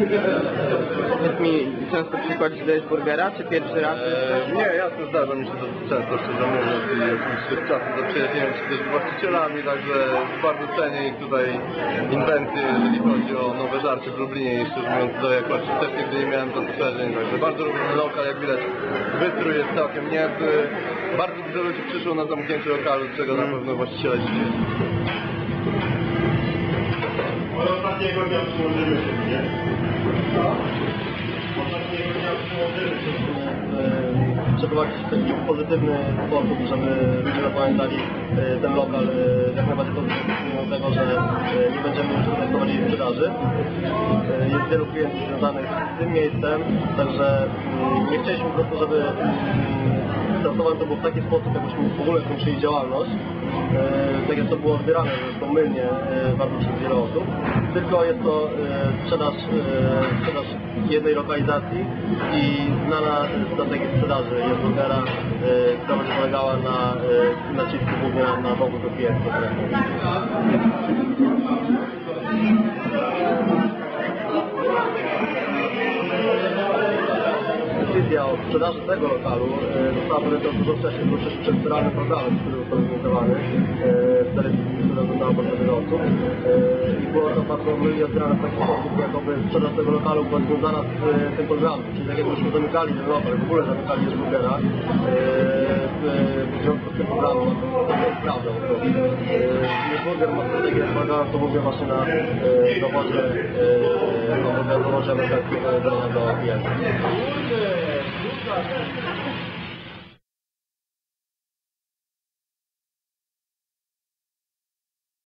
Powiedz mi, często przykładzisz dajesz burgera, czy pierwszy raz? Eee, nie, ja to zdarza mi się to często, szczerze mówiąc, i oczywiście z czasem zaprzyjaźniłem się też z właścicielami, także bardzo cenię ich tutaj inwencje, jeżeli chodzi o nowe żarcie w Lublinie i szczerze mówiąc do jakości też nigdy nie miałem zastrzeżeń, także bardzo lubię lokal, jak widać wystrój jest całkiem niezły, bardzo dużo ludzi przyszło na zamknięcie lokalu, czego na pewno właściciele się dnia przyłożyły się, nie? Ostatniego dnia przyłożyły się. e, przeprowadzić w taki pozytywny sposób, żeby ludzie zapamiętali e, ten lokal jak najbardziej pozytywnie, tego, że e, nie będziemy już tutaj prowadzili sprzedaży. Jest wielu klientów związanych z tym miejscem, także nie chcieliśmy po prostu, żeby mm, traktowany to w taki sposób, jakbyśmy w ogóle kończyli działalność, tak jak to było odbierane zresztą mylnie e, bardzo przez wiele osób, tylko jest to e, sprzedaż, e, sprzedaż jednej lokalizacji i znana strategia sprzedaży jest burgera, e, która będzie polegała na e, nacisku głównie na, dowód do klienta. Decyzja o sprzedaży tego lokalu e, została podjęta dużo wcześniej, był wcześniej przed specjalnym programem, który został zorganizowany e, w telewizji, oglądało bardzo wiele osób. E, I było to bardzo mylnie odbierane w taki sposób, jakoby sprzedaż tego lokalu była związana z e, tym programem. Czyli tak jakbyśmy zamykali ten lokal, w ogóle zamykali już burgera e, w, związku z tym programem, to jest prawdą. To, e, burger ma strategię polegającą mówię właśnie na e, dowodzie, e, dowodzie amerykańskiego do klienta.